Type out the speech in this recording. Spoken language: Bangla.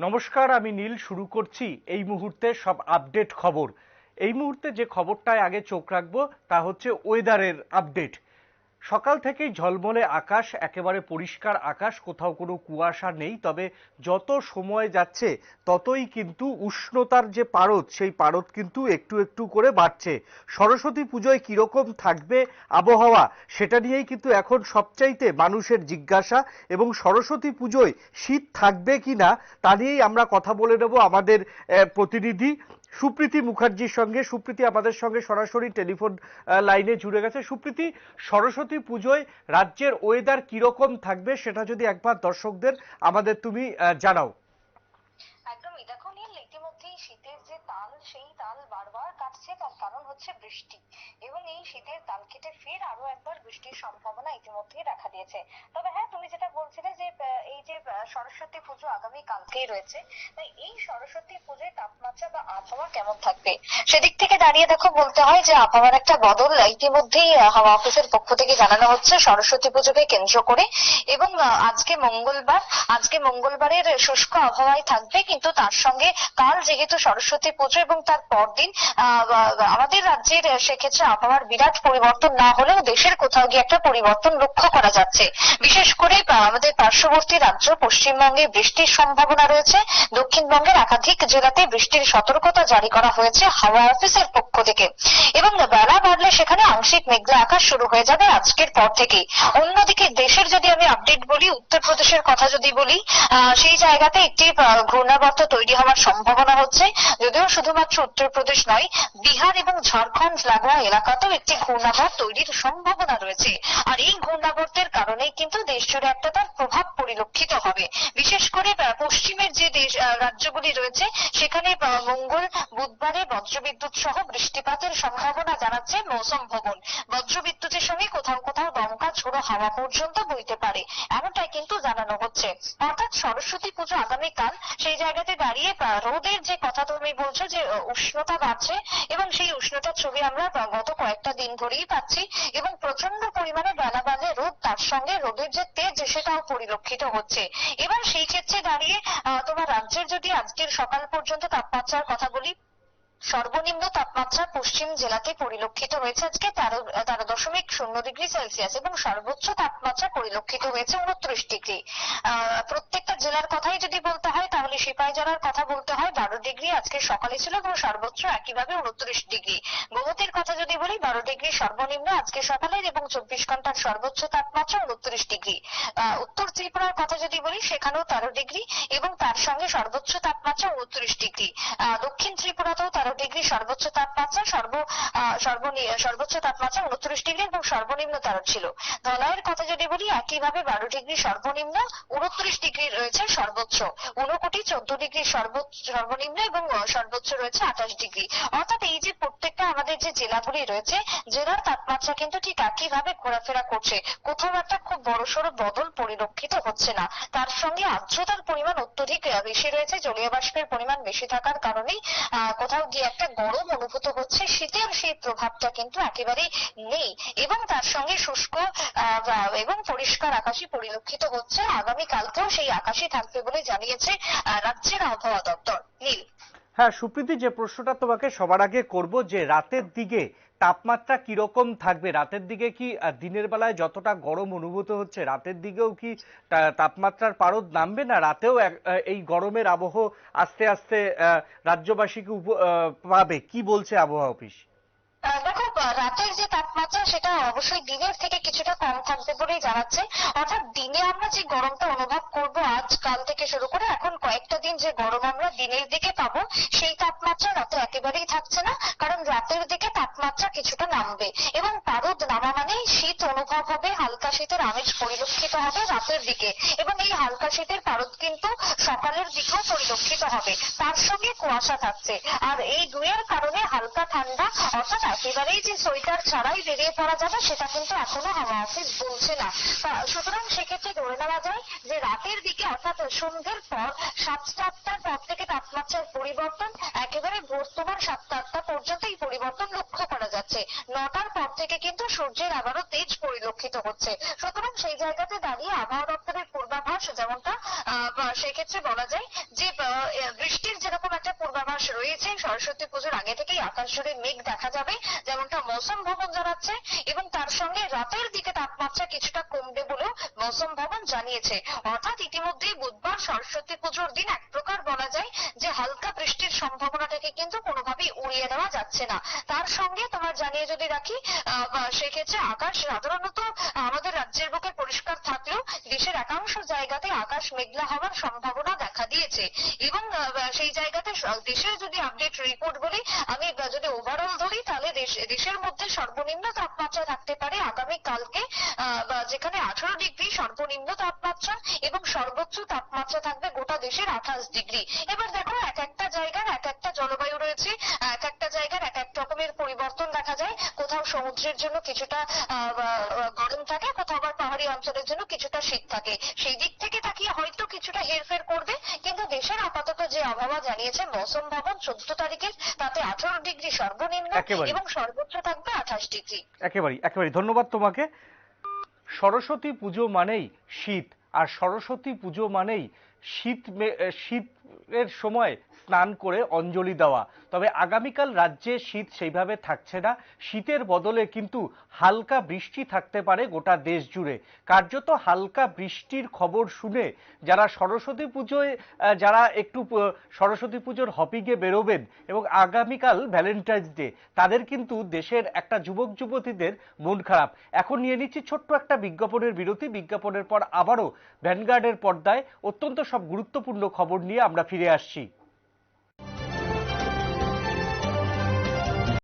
নমস্কার, আমি নীল। শুরু করছি এই মুহূর্তে সব আপডেট খবর। এই মুহূর্তে যে খবরটায় আগে চোখ রাখব তা হচ্ছে ওয়েদারের আপডেট সকাল থেকেই ঝলমলে আকাশ, একেবারে পরিষ্কার আকাশ, কোথাও কোনো কুয়াশা নেই, তবে যত সময় যাচ্ছে, ততই কিন্তু উষ্ণতার যে পারদ, সেই পারদ কিন্তু একটু একটু করে বাড়ছে। সরস্বতী পুজোয় কীরকম থাকবে আবহাওয়া, সেটা নিয়েই কিন্তু এখন সবচাইতে মানুষের জিজ্ঞাসা, এবং সরস্বতী পুজোয় শীত থাকবে কিনা, তা নিয়েই আমরা কথা বলে নেব আমাদের প্রতিনিধি। সুপ্রীতি মুখার্জির সঙ্গে, সুপ্রীতি আমাদের সঙ্গে সরাসরি টেলিফোন লাইনে জুড়ে গেছে। সুপ্রীতি, সরস্বতী পুজোয় রাজ্যের ওয়েদার কীরকম থাকবে সেটা যদি একবার দর্শকদের, আমাদের তুমি জানাও। কাটছে তার কারণ হচ্ছে বৃষ্টি। এবং এই শীতের তাল কেটে ফের আরও একবার বৃষ্টির সম্ভাবনা ইতিমধ্যেই দেখা দিয়েছে। তবে হ্যাঁ তুমি যেটা বলছিলে যে এই যে সরস্বতী পুজো আগামী কালকেই রয়েছে তাই এই সরস্বতী পুজোয় তাপমাত্রা বা আবহাওয়া কেমন থাকবে? সেদিক থেকে দাঁড়িয়ে দেখো বলতে হয় যে আবহাওয়ার একটা বদল ইতিমধ্যেই হাওয়া অফিসের পক্ষ থেকে জানানো হচ্ছে সরস্বতী পুজোকে কেন্দ্র করে। এবং আজকে মঙ্গলবার আজকে মঙ্গলবারের শুষ্ক আবহাওয়াই থাকবে কিন্তু তার সঙ্গে কাল যেহেতু সরস্বতী পুজো এবং তার পরদিন আহ, আমাদের রাজ্যের সেক্ষেত্রে আবহাওয়ার বিরাট পরিবর্তন না হলেও দেশের কোথাও গিয়ে একটা পরিবর্তন লক্ষ্য করা যাচ্ছে। বিশেষ করে আমাদের পার্শ্ববর্তী রাজ্য, পশ্চিমবঙ্গে বৃষ্টির সম্ভাবনা রয়েছে। দক্ষিণবঙ্গের একাধিক জেলাতে বৃষ্টির সতর্কতা জারি করা হয়েছে হাওয়া অফিসের পক্ষ থেকে। এবং বেলা বাড়লে সেখানে আংশিক মেঘলা আকাশ শুরু হয়ে যাবে আজকের পর থেকেই। অন্যদিকে দেশের যদি আমি আপডেট বলি, উত্তরপ্রদেশের কথা যদি বলি সেই জায়গাতে একটি ঘূর্ণাবর্ত তৈরি হওয়ার সম্ভাবনা হচ্ছে। যদিও শুধুমাত্র উত্তরপ্রদেশ নয় বিহার এবং ঝাড়খণ্ড লাগোয়া এলাকাতেও একটি ঘূর্ণাবর্ত তৈরির সম্ভাবনা রয়েছে। আর এই ঘূর্ণাবর্তের কারণেই কিন্তু দেশ জুড়ে একটা তার প্রভাব পরিলক্ষিত হবে। বিশেষ করে পশ্চিমের যে দেশ রাজ্যগুলি রয়েছে, সেখানে মঙ্গল, বুধবারে বজ্রবিদ্যুৎ সহ বৃষ্টিপাতের সম্ভাবনা জানাচ্ছে মৌসুম ভবন। বজ্রবিদ্যুতের সঙ্গে কোথাও কোথাও দমকা ঝোড়ো হাওয়া পর্যন্ত বইতে পারে। কিন্তু জানানো হচ্ছে। অর্থাৎ সরস্বতী পুজো আগামীকাল সেই জায়গাতে দাঁড়িয়ে রোদের যে কথা তুমি বলছো যে উষ্ণতা বাড়ছে এবং সেই উষ্ণতার ছবি আমরা গত কয়েকটা দিন ধরেই পাচ্ছি এবং প্রচণ্ড পরিমাণে বেলা বাড়লে রোদ, তার সঙ্গে রোদের যে তেজ সেটাও পরিলক্ষিত হচ্ছে। এবার সেই ক্ষেত্রে দাঁড়িয়ে তোমার রাজ্যের যদি আজকের সকাল পর্যন্ত তাপমাত্রার কথা বলি সর্বনিম্ন তাপমাত্রা পশ্চিম জেলাতে পরিলক্ষিত হয়েছে। আজকে তেরো তেরো দশমিক শূন্য ডিগ্রি সেলসিয়াস এবং সর্বোচ্চ তাপমাত্রা পরিলক্ষিত হয়েছে উনত্রিশ ডিগ্রি। প্রত্যেকটা জেলার কথাই যদি বলতে হয়, তাহলে সিপাহীজলার কথা বলতে হয়, বারো ডিগ্রি আজকে সকালে ছিল এবং সর্বোচ্চ একইভাবে উনত্রিশ ডিগ্রি। গোমতীর কথা যদি বলি, বারো ডিগ্রি সর্বনিম্ন আজকে সকালের এবং চব্বিশ ঘণ্টার সর্বোচ্চ তাপমাত্রা উনত্রিশ ডিগ্রি। উত্তর ত্রিপুরার কথা যদি বলি, সেখানেও তেরো ডিগ্রি এবং তার সঙ্গে সর্বোচ্চ তাপমাত্রা উনত্রিশ ডিগ্রি। দক্ষিণ ত্রিপুরাতেও তেরো ডিগ্রি সর্বোচ্চ তাপমাত্রা, সর্ব সর্বোচ্চ তাপমাত্রা উনত্রিশ ডিগ্রি এবং সর্বনিম্ন তেরো ছিল। ধলাইয়ের কথা যদি বলি, একইভাবে বারো ডিগ্রি সর্বনিম্ন, উনত্রিশ ডিগ্রি রয়েছে সর্বোচ্চ, ঊনকোটি চোদ্দ ডিগ্রি সর্বনিম্ন এবং সর্বোচ্চ রয়েছে আঠাশ ডিগ্রি। অর্থাৎ এই যে প্রত্যেকটা আমাদের যে জেলাগুলি রয়েছে, জেলার তাপমাত্রা কিন্তু ঠিক একইভাবে ঘোরাফেরা করছে। কোথাও একটা খুব বড়সড় বদল পরিলক্ষিত হচ্ছে না। তার সঙ্গে আর্দ্রতার পরিমাণ অত্যধিক বেশি রয়েছে জলীয় বাষ্পের পরিমাণ বেশি থাকার কারণেই কোথাও গিয়ে একটা গরম অনুভূত হচ্ছে শীতের সেই প্রভাবটা কিন্তু একেবারেই নেই। এবং তার সঙ্গে শুষ্ক এবং পরিষ্কার আকাশই পরিলক্ষিত হচ্ছে। আগামীকালকেও সেই আকাশই থাকবে বলে জানিয়েছে রাজ্যের আবহাওয়া দপ্তর। নীল। হ্যাঁ সুপ্রীতি, যে প্রশ্নটা তোমাকে সবার আগে করব যে রাতের দিকে তাপমাত্রা কীরকম থাকবে? রাতের দিকে কি দিনের বেলায় যতটা গরম অনুভূত হচ্ছে, রাতের দিকেও কি তাপমাত্রার পারদ নামবে না? রাতেও এই গরমের আবহ আস্তে আস্তে রাজ্যবাসীকে পাবে। কি বলছে আবহাওয়া অফিস? রাতের যে তাপমাত্রা, সেটা অবশ্যই দিনের থেকে কিছুটা কম থাকবে বলেই জানাচ্ছে। অর্থাৎ দিনে আমরা যে গরমটা অনুভব করব আজ, কাল থেকে শুরু করে এখন কয়েকটা দিন যে গরম আমরা দিনের দিকে পাবো, সেই তাপমাত্রা রাতে একেবারেই থাকছে না, কারণ রাতের দিকে তাপমাত্রা কিছুটা নামবে। এবং পারদ নামা মানেই শীত অনুভব হবে, হালকা শীতের আমেজ পরিলক্ষিত হবে রাতের দিকে। এবং এই হালকা শীতের পারদ কিন্তু সকালের দিকেও পরিলক্ষিত হবে, তার সঙ্গে কুয়াশা থাকছে। আর এই দুয়ের কারণে হালকা ঠান্ডা, অর্থাৎ একেবারেই যে যে সোয়েটার ছাড়াই বেরিয়ে পড়া যাবে, সেটা কিন্তু এখনও হাওয়া অফিস বলছে না। সুতরাং সেক্ষেত্রে ধরে নেওয়া যায় যে রাতের দিকে, অর্থাৎ সন্ধ্যের পর সাতটা আটটার পর থেকে তাপমাত্রার পরিবর্তন, একেবারে ভোর তোমার সাতটা আটটা পর্যন্ত এই পরিবর্তন লক্ষ্য করা যাচ্ছে। নটার পর থেকে কিন্তু সূর্যের আবারও তেজ পরিলক্ষিত হচ্ছে। সুতরাং সেই জায়গাতে দাঁড়িয়ে আবহাওয়া দপ্তরের পূর্বাভাস যেমনটা আহ, বা সেক্ষেত্রে বলা যায় যে বৃষ্টির যেরকম একটা পূর্বাভাস রয়েছে সরস্বতী পুজোর আগে থেকেই আকাশ জুড়ে মেঘ দেখা যাবে যেমনটা মৌসুম ভবন জানাচ্ছে এবং তার সঙ্গে রাতের দিকে তাপমাত্রা কিছুটা কমবে বলেও মৌসুম ভবন জানিয়েছে। অর্থাৎ ইতিমধ্যেই বুধবার সরস্বতী পুজোর দিন এক প্রকার বলা যায় যে হালকা বৃষ্টির সম্ভাবনাটাকে কিন্তু কোনোভাবেই উড়িয়ে দেওয়া যাচ্ছে না। তার সঙ্গে তোমার জানিয়ে যদি রাখি সেক্ষেত্রে আকাশ সাধারণত আমাদের রাজ্যের বুকে পরিষ্কার থাকলেও দেশের একাংশ জায়গাতে আকাশ মেঘলা হওয়ার সম্ভাবনা দেখা দিয়েছে। এবং সেই জায়গাতে দেশের যদি আপডেট রিপোর্ট বলি, আমি যদি ওভারঅল ধরি, তাহলে দেশের মধ্যে সর্বনিম্ন তাপমাত্রা থাকতে পারে আগামী কালকে যেখানে আঠারো ডিগ্রি সর্বনিম্ন তাপমাত্রা এবং সর্বোচ্চ তাপমাত্রা থাকবে গোটা দেশের আঠাশ ডিগ্রি। এবার দেখো, এক একটা জায়গার এক একটা জলবায়ু রয়েছে, এক একটা জায়গার এক এক রকমের পরিবর্তন দেখা যায়। কোথাও সমুদ্রের জন্য কিছুটা গরম থাকে, কোথাও আবার পাহাড়ি অঞ্চলের জন্য কিছুটা শীত থাকে। সেই দিক থেকে তাকিয়ে হয়তো কিছুটা হেরফের করবে কিন্তু দেশের আপাতত যে আবহাওয়া জানিয়েছে মৌসুম ভবন চোদ্দ তারিখে তাতে আঠারো ডিগ্রি সর্বনিম্ন এবং সর্বোচ্চ থাকবে আঠাশ ডিগ্রি। একেবারে একেবারে ধন্যবাদ তোমাকে। সরস্বতী পুজো মানেই শীত আর সরস্বতী পুজো মানেই শীত শীতের সময় স্নান করে অঞ্জলি দেওয়া। তবে আগামীকাল রাজ্যে শীত সেইভাবে থাকছে না। শীতের বদলে কিন্তু হালকা বৃষ্টি থাকতে পারে গোটা দেশ জুড়ে। কার্যত হালকা বৃষ্টির খবর শুনে যারা সরস্বতী পুজোয় যারা একটু সরস্বতী পুজোর হপিংয়ে বেরোবেন এবং আগামীকাল ভ্যালেন্টাইন্স ডে, তাদের কিন্তু দেশের একটা যুবক যুবতীদের মন খারাপ। এখন নিয়ে নিচ্ছি ছোট্ট একটা বিজ্ঞাপনের বিরতি। বিজ্ঞাপনের পর আবারও ভ্যানগার্ডের পর্দায় অত্যন্ত সব গুরুত্বপূর্ণ খবর নিয়ে আমরা ফিরে আসছি।